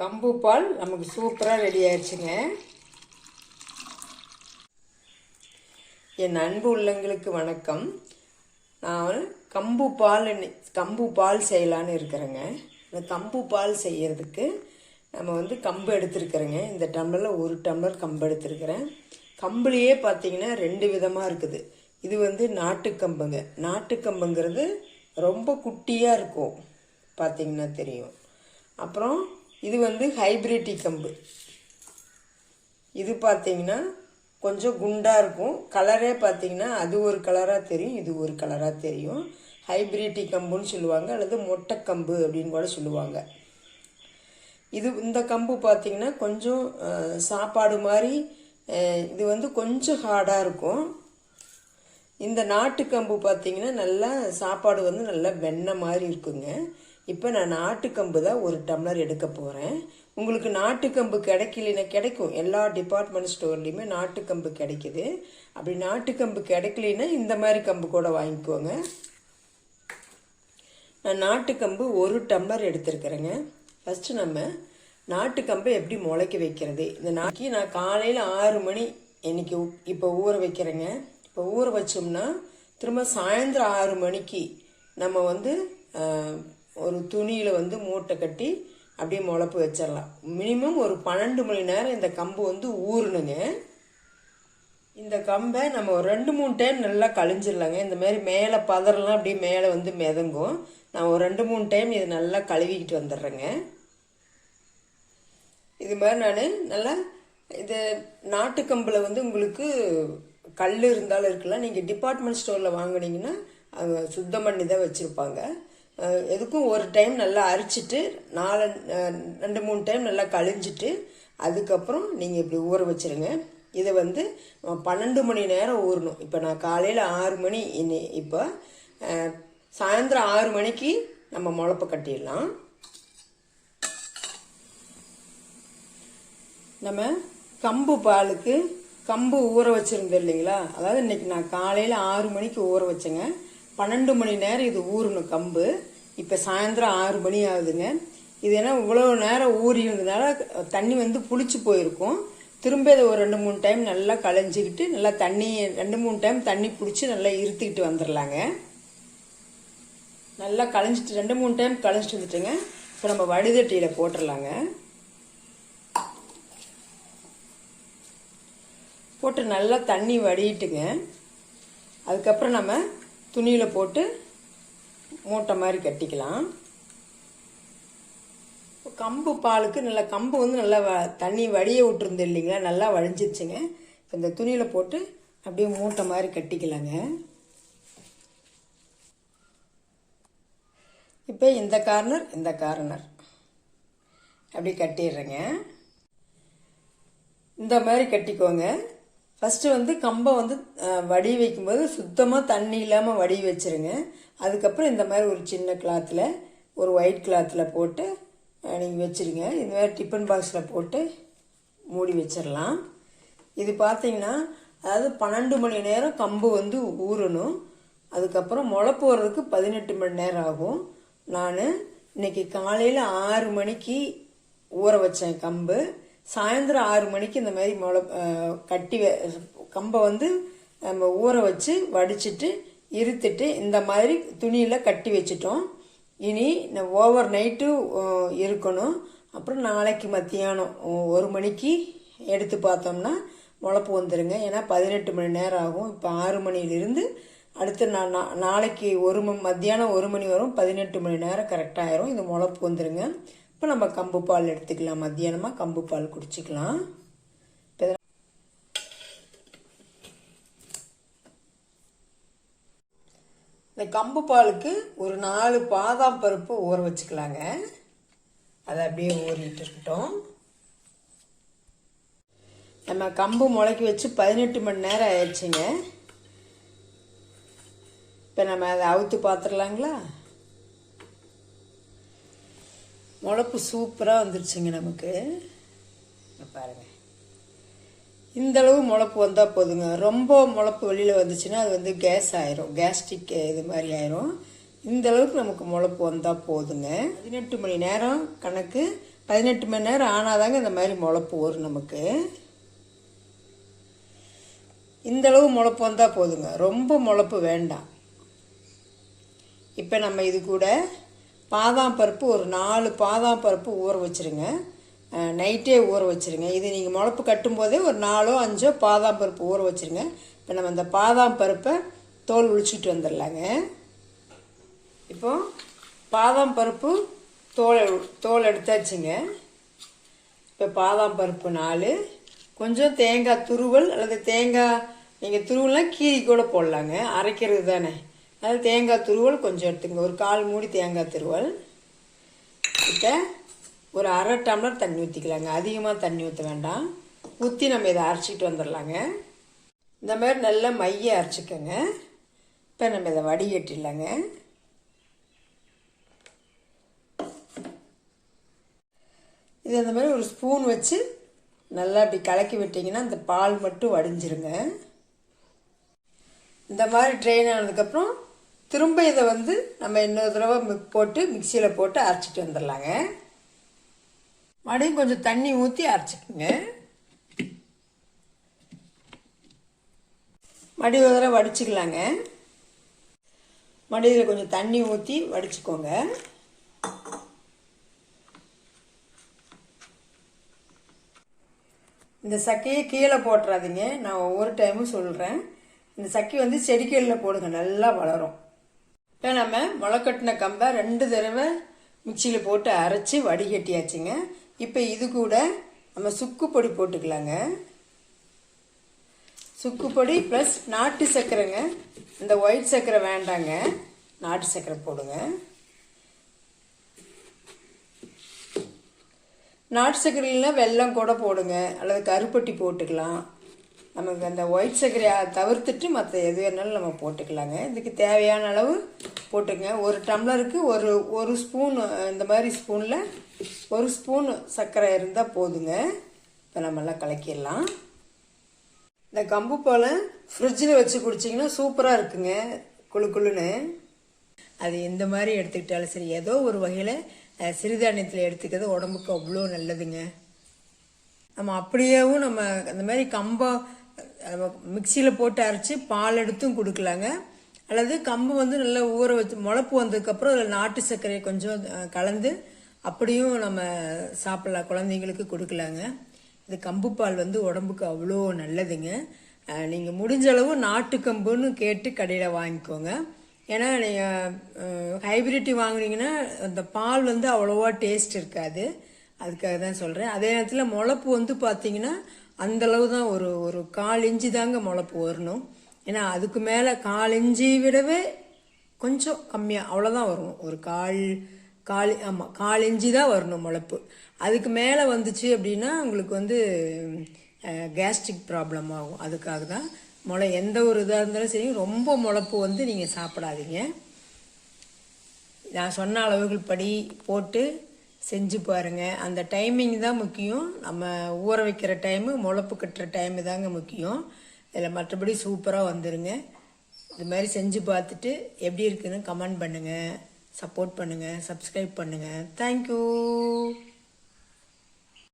கம்பு பால் நமக்கு சூப்பராக ரெடி ஆயிடுச்சுங்க. என் அன்பு உள்ளங்களுக்கு வணக்கம். நான் கம்பு பால் கம்பு பால் செய்யலான்னு இருக்கிறேங்க. இந்த கம்பு பால் செய்யறதுக்கு நம்ம வந்து கம்பு எடுத்துருக்குறேங்க. இந்த டம்ளரில் ஒரு டம்ளர் கம்பு எடுத்துருக்கிறேன். கம்புலேயே பார்த்தீங்கன்னா ரெண்டு விதமாக இருக்குது. இது வந்து நாட்டுக்கம்புங்க நாட்டுக்கம்புங்கிறது ரொம்ப குட்டியாக இருக்கும். பார்த்தீங்கன்னா தெரியும். அப்புறம் இது வந்து ஹைப்ரிட்டி கம்பு. இது பார்த்தீங்கன்னா கொஞ்சம் குண்டாக இருக்கும். கலரே பார்த்தீங்கன்னா அது ஒரு கலராக தெரியும் இது ஒரு கலராக தெரியும். ஹைப்ரிட்டி கம்புன்னு சொல்லுவாங்க அல்லது மொட்டைக்கம்பு அப்படின்னு கூட சொல்லுவாங்க. இது இந்த கம்பு பார்த்தீங்கன்னா கொஞ்சம் சாப்பாடு மாதிரி இது வந்து கொஞ்சம் ஹார்டாக இருக்கும். இந்த நாட்டு கம்பு பார்த்திங்கன்னா நல்லா சாப்பாடு வந்து நல்லா வெண்ணெய் மாதிரி இருக்குங்க. இப்போ நான் நாட்டுக்கம்பு தான் ஒரு டம்ளர் எடுக்க போகிறேன் உங்களுக்கு நாட்டுக்கம்பு கிடைக்கலனா கிடைக்கும். எல்லா டிபார்ட்மெண்ட் ஸ்டோர்லேயுமே நாட்டுக்கம்பு கிடைக்குது. அப்படி நாட்டுக்கம்பு கிடைக்கலனா இந்த மாதிரி கம்பு கூட வாங்கிக்கோங்க. நான் நாட்டுக்கம்பு ஒரு டம்ளர் எடுத்திருக்கிறேங்க. ஃபஸ்ட்டு நம்ம நாட்டுக்கம்பை எப்படி முளைக்க வைக்கிறது? இந்த நாளைக்கு நான் காலையில் ஆறு மணி இன்னைக்கு இப்போ ஊற வைக்கிறேங்க. இப்போ ஊற வச்சோம்னா திரும்ப சாயந்தரம் ஆறு மணிக்கு நம்ம வந்து ஒரு துணியில் வந்து மூட்டை கட்டி அப்படியே முளப்பு வச்சிடலாம். மினிமம் ஒரு பன்னெண்டு மணி நேரம் இந்த கம்பு வந்து ஊறணுங்க. இந்த கம்பை நம்ம ஒரு ரெண்டு மூணு டைம் நல்லா கழிஞ்சிடலாங்க. இந்த மாதிரி மேலே பதறலாம் அப்படியே மேலே வந்து மிதங்கும். நான் ஒரு ரெண்டு மூணு டைம் இது நல்லா கழுவிக்கிட்டு வந்துடுறேங்க. இது மாதிரி நான் நல்லா இது நாட்டுக்கம்பில் வந்து உங்களுக்கு கல் இருந்தாலும் இருக்கலாம். நீங்கள் டிபார்ட்மெண்ட் ஸ்டோரில் வாங்கினீங்கன்னா அங்கே சுத்தம் பண்ணி தான் வச்சுருப்பாங்க. எதுக்கும் ஒரு டைம் நல்லா அரிச்சிட்டு நாலு ரெண்டு மூணு டைம் நல்லா கழிஞ்சிட்டு அதுக்கப்புறம் நீங்கள் இப்படி ஊற வச்சிருங்க. இதை வந்து பன்னெண்டு மணி நேரம் ஊறணும். இப்போ நான் காலையில் ஆறு மணி இன்னி இப்போ சாயந்தரம் ஆறு மணிக்கு நம்ம முளப்பை கட்டிடலாம். நம்ம கம்பு பாலுக்கு கம்பு ஊற வச்சுருந்தோம் இல்லைங்களா? அதாவது இன்னைக்கு நான் காலையில் ஆறு மணிக்கு ஊற வச்சேங்க. பன்னெண்டு மணி நேரம் இது ஊறணும் கம்பு. இப்போ சாயந்தரம் ஆறு மணி ஆகுதுங்க. இது ஏன்னா இவ்வளோ நேரம் ஊறி இருந்ததுனால தண்ணி வந்து புளிச்சு போயிருக்கும். திரும்ப இதை ஒரு ரெண்டு மூணு டைம் நல்லா களைஞ்சிக்கிட்டு நல்லா தண்ணி ரெண்டு மூணு டைம் தண்ணி பிடிச்சி நல்லா இருத்திக்கிட்டு வந்துடலாங்க நல்லா களைஞ்சிட்டு ரெண்டு மூணு டைம் களைஞ்சிட்டு வந்துட்டுங்க. இப்போ நம்ம வடிதட்டியில் போட்டுடலாங்க போட்டு நல்லா தண்ணி வடிட்டுங்க அதுக்கப்புறம் நம்ம துணியில் போட்டு மூட்டை மாதிரி கட்டிக்கலாம். கம்பு பாலுக்கு நல்லா கம்பு வந்து நல்லா வ- தண்ணி வடிய விட்டுருந்து இல்லைங்களா? நல்லா வழிஞ்சிருச்சுங்க. இப்போ இந்த துணியில் போட்டு அப்படியே மூட்டை மாதிரி கட்டிக்கலாங்க. இப்போ இந்த கார்னர் இந்த கார்னர். அப்படி கட்டிடுறேங்க. இந்த மாதிரி கட்டிக்கோங்க. ஃபஸ்ட்டு வந்து கம்பை வந்து வடி வைக்கும்போது சுத்தமாக தண்ணி இல்லாமல் வடி வச்சிருங்க. அதுக்கப்புறம் இந்த மாதிரி ஒரு சின்ன கிளாத்தில் ஒரு ஒயிட் கிளாத்தில் போட்டு நீங்கள் வச்சிருங்க. இந்த மாதிரி டிஃபன் பாக்ஸில் போட்டு மூடி வச்சிடலாம் இது பார்த்தீங்கன்னா அதாவது பன்னெண்டு மணி நேரம் கம்பு வந்து ஊறணும். அதுக்கப்புறம் முளைப்பு வர்றதுக்கு பதினெட்டு மணி நேரம் ஆகும். நான் இன்னைக்கு காலையில் ஆறு மணிக்கு ஊற வச்சேன் கம்பு. சாயந்தரம் ஆறு மணிக்கு இந்த மாதிரி முளை கட்டி வ- கம்பை வந்து நம்ம ஊற வச்சு வடிச்சிட்டு இருத்துட்டு இந்த மாதிரி துணியில் கட்டி வச்சிட்டோம். இனி ஓவர் நைட்டு இருக்கணும். அப்புறம் நாளைக்கு மத்தியானம் ஒரு மணிக்கு எடுத்து பார்த்தோம்னா முளப்பு வந்துடுங்க ஏன்னா பதினெட்டு மணி நேரம் ஆகும். இப்போ ஆறு மணியிலிருந்து அடுத்து நான் நா- நாளைக்கு ஒரு மணி மத்தியானம் ஒரு மணி வரும். பதினெட்டு மணி நேரம் கரெக்டாகிடும் இந்த முளப்பு வந்துடுங்க இப்போ நம்ம கம்பு பால் எடுத்துக்கலாம். மத்தியானமாக கம்பு பால் குடிச்சிக்கலாம். இந்த கம்பு பாலுக்கு ஒரு நாலு பாதாம் பருப்பு ஊற வச்சுக்கலாங்க. அதை அப்படியே ஊறிட்டு இருக்கட்டும். நம்ம கம்பு முளைக்கி வச்சு பதினெட்டு மணி நேரம் ஆயிடுச்சுங்க. இப்போ நம்ம அதை அவுத்து பார்த்துடலாங்களா முளப்பு சூப்பராக வந்துருச்சுங்க நமக்கு. பாருங்கள் பாருங்க. முளப்பு வந்தால் போதுங்க. ரொம்ப முளப்பு வெளியில் வந்துச்சுன்னா அது வந்து கேஸ் ஆயிரும். கேஸ்ட்ரிக் இது மாதிரி ஆயிரும். இந்த அளவுக்கு நமக்கு முளப்பு வந்தால் போதுங்க. பதினெட்டு மணி நேரம் கணக்கு. பதினெட்டு மணி நேரம் ஆனால் தாங்க இந்த மாதிரி முளப்பு வரும் நமக்கு. இந்த அளவு முளப்பு வந்தால் போதுங்க. ரொம்ப முளப்பு வேண்டாம். இப்போ நம்ம இது கூட பாதாம் பருப்பு ஒரு நாலு பாதாம் பருப்பு ஊற வச்சுருங்க. நைட்டே ஊற வச்சுருங்க. இது நீங்கள் முளப்பு கட்டும்போதே ஒரு நாலோ அஞ்சோ பாதாம் பருப்பு ஊற வச்சுருங்க. இப்போ நம்ம அந்த பாதாம் பருப்பை தோல் உளிச்சிட்டு வந்துடலாங்க. இப்போ பாதாம் பருப்பு தோல் தோல் எடுத்தாச்சுங்க. இப்போ பாதாம் பருப்பு நாலு. கொஞ்சம் தேங்காய் துருவல் அல்லது தேங்காய் நீங்கள் துருவல்லாம் கீரி கூட போடலாங்க. அரைக்கிறது தானே. அது தேங்காய் துருவல் கொஞ்சம் எடுத்துங்க ஒரு கால் மூடி தேங்காய் துருவல். இப்போ ஒரு அரை டம்ளர் தண்ணி ஊற்றிக்கலாங்க அதிகமாக தண்ணி ஊற்ற வேண்டாம். ஊற்றி நம்ம இதை அரைச்சிட்டு வந்துடலாங்க இந்த மாதிரி நல்லா மைய அரைச்சிக்கோங்க. இப்போ நம்ம இதை வடிகட்டிடலாங்க. இது இந்த மாதிரி ஒரு ஸ்பூன் வச்சு நல்லா அப்படி கலக்கி விட்டிங்கன்னா அந்த பால் மட்டும் வடிஞ்சிருங்க. இந்த மாதிரி ட்ரெயின் ஆனதுக்கப்புறம் திரும்ப இதை வந்து நம்ம இன்னொரு தடவை போட்டு மிக்சியில் போட்டு அரைச்சிட்டு வந்துடலாங்க. மறுபடியும் கொஞ்சம் தண்ணி ஊற்றி அரைச்சிக்கோங்க. மறுபடியும் ஒரு தடவை வடிச்சிக்கலாங்க. மடியில் கொஞ்சம் தண்ணி ஊற்றி வடிச்சுக்கோங்க. இந்த சக்கையை கீழே போட்டுறாதீங்க. நான் ஒவ்வொரு டைமும் சொல்கிறேன் இந்த சக்கை வந்து செடிக்கல்ல போடுங்க. நல்லா வளரும். இப்போ நம்ம முளைக்கட்டின கம்பை ரெண்டு தடவை மிக்சியில் போட்டு அரைச்சி வடிகட்டியாச்சுங்க. இப்போ இது கூட நம்ம சுக்கு பொடி போட்டுக்கலாங்க. சுக்கு பொடி ப்ளஸ் நாட்டு சர்க்கரைங்க. இந்த ஒயிட் சர்க்கரை வேண்டாங்க. நாட்டு சர்க்கரை போடுங்க. நாட்டு சர்க்கரையில் வெல்லம் கூட போடுங்க. அல்லது கருப்பட்டி போட்டுக்கலாம். நமக்கு அந்த ஒயிட் சர்க்கரையை தவிர்த்துட்டு மற்ற எது வேணாலும் நம்ம போட்டுக்கலாங்க. இதுக்கு தேவையான அளவு போட்டுங்க ஒரு டம்ளருக்கு ஒரு ஒரு ஸ்பூன் இந்த மாதிரி ஸ்பூனில் ஒரு ஸ்பூன் சர்க்கரை இருந்தால் போதுங்க. இப்போ நம்மளாம் கலக்கிடலாம். இந்த கம்பு போல் ஃப்ரிட்ஜில் வச்சு குடிச்சிங்கன்னா சூப்பராக இருக்குங்க. குளு குளுன்னு. அது எந்த மாதிரி எடுத்துக்கிட்டாலும் சரி ஏதோ ஒரு வகையில் சிறுதானியத்தில் எடுத்துக்கிறது உடம்புக்கு அவ்வளோ நல்லதுங்க. நம்ம அப்படியேவும் நம்ம அந்த மாதிரி கம்பை மிக்சியில் போட்டு அரைச்சி பால் எடுத்தும் கொடுக்கலாங்க. அல்லது கம்பு வந்து நல்லா ஊற வச்சு முளப்பு வந்ததுக்கப்புறம் அதில் நாட்டு சர்க்கரையை கொஞ்சம் கலந்து அப்படியும் நம்ம சாப்பிட்லாம். குழந்தைங்களுக்கு கொடுக்கலாங்க. இது கம்பு பால் வந்து உடம்புக்கு அவ்வளோ நல்லதுங்க. நீங்கள் முடிஞ்ச அளவு நாட்டு கம்புன்னு கேட்டு கடையில் வாங்கிக்கோங்க. ஏன்னா நீங்கள் ஹைபிரிட்டி வாங்குனீங்கன்னா அந்த பால் வந்து அவ்வளோவா டேஸ்ட் இருக்காது. அதுக்காக தான் சொல்கிறேன் அதே நேரத்தில் முளப்பு வந்து பார்த்தீங்கன்னா அந்த அளவு தான் ஒரு ஒரு கால் இஞ்சி தாங்க முளப்பு வரணும். ஏன்னா அதுக்கு மேலே கால் இஞ்சி விடவே கொஞ்சம் கம்மியாக அவ்வளோதான் வரும். ஒரு கால் கால் ஆமாம் கால் இஞ்சி தான் வரணும் முளப்பு. அதுக்கு மேலே வந்துச்சு அப்படின்னா உங்களுக்கு வந்து கேஸ்ட்ரிக் ப்ராப்ளம் ஆகும். அதுக்காக தான் முளை எந்த ஒரு இதாக இருந்தாலும் சரி ரொம்ப முளப்பு வந்து நீங்கள் சாப்பிடாதீங்க. நான் சொன்ன அளவுகள் படி போட்டு செஞ்சு பாருங்கள் அந்த டைமிங் தான் முக்கியம். நம்ம ஊற வைக்கிற டைமு முளப்பு கட்டுற டைமு தாங்க முக்கியம். இதில் மற்றபடி சூப்பராக வந்துடுங்க இது மாதிரி செஞ்சு பார்த்துட்டு எப்படி இருக்குதுன்னு கமெண்ட் பண்ணுங்கள் சப்போர்ட் பண்ணுங்கள் சப்ஸ்கிரைப் பண்ணுங்கள் தேங்க்யூ